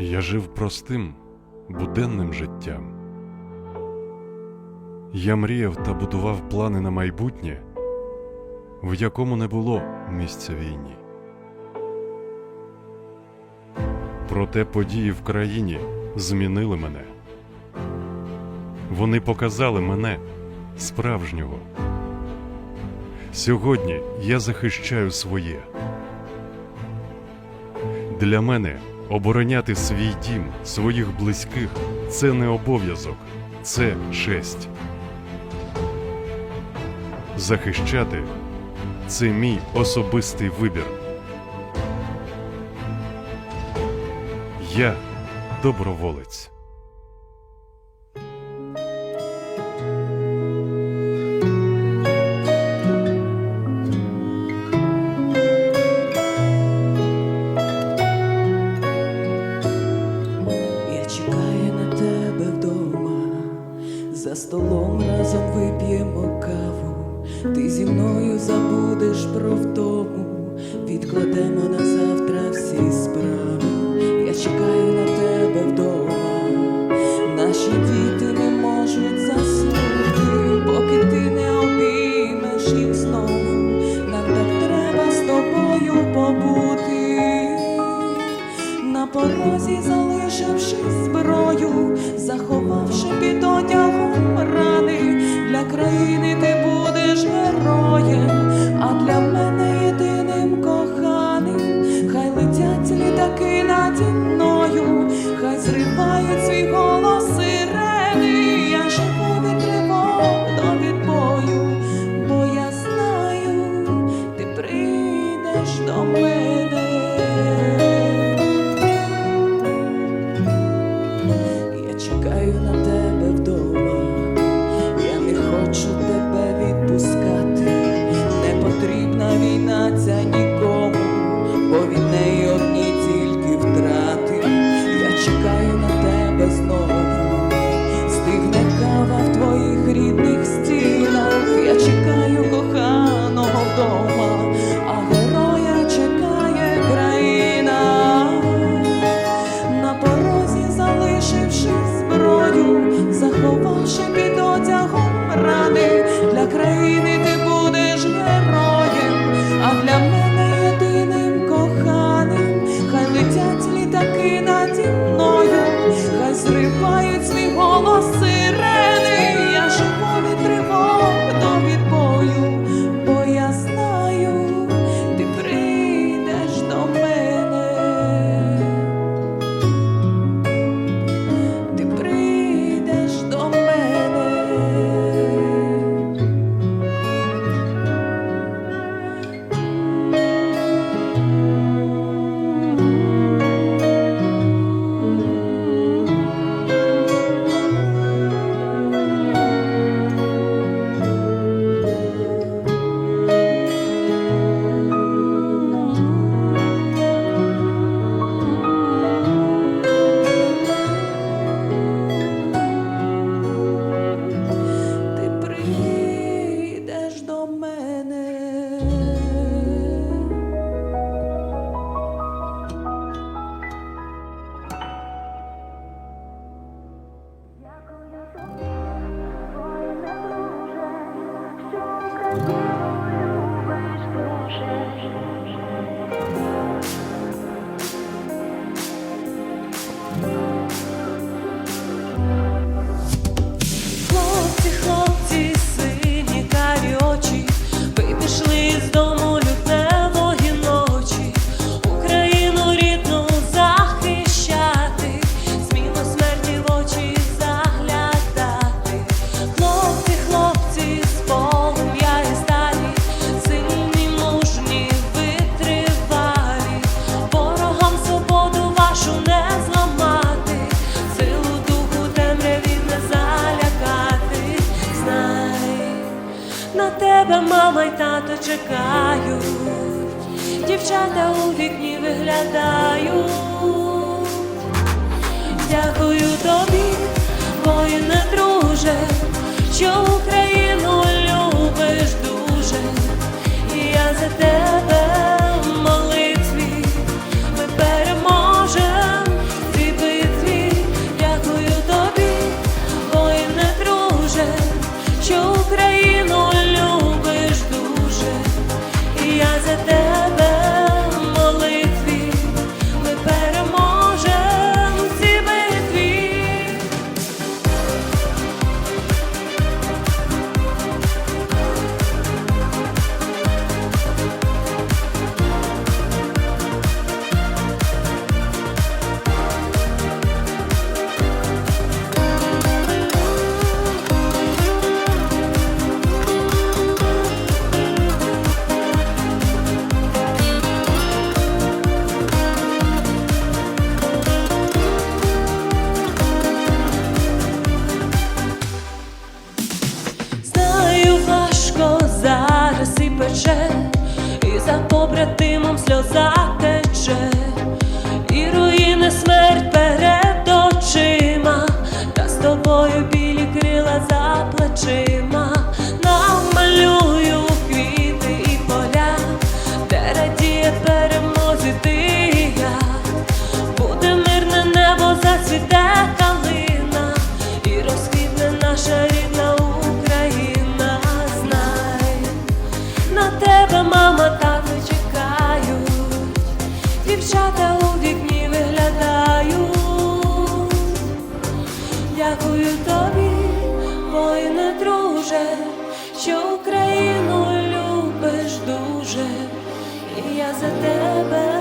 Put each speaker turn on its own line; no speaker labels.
Я жив простим, буденним життям. Я мріяв та будував плани на майбутнє, в якому не було місця війні. Проте події в країні змінили мене. Вони показали мене справжнього. Сьогодні я захищаю своє. Для мене Обороняти свій дім, своїх близьких це не обов'язок, це честь. Захищати це мій особистий вибір. Я доброволець.
столом разом вип'ємо каву, ти зі мною забудеш про втому, відкладемо на завтра всі справи. Я чекаю. на порозі, залишивши зброю, заховавши під одягом рани, для країни ти будеш героєм, а для мене.
Thank you. багато чекають, дівчата у вікні виглядають. chest схоже, що Україну любиш дуже, і я за тебе.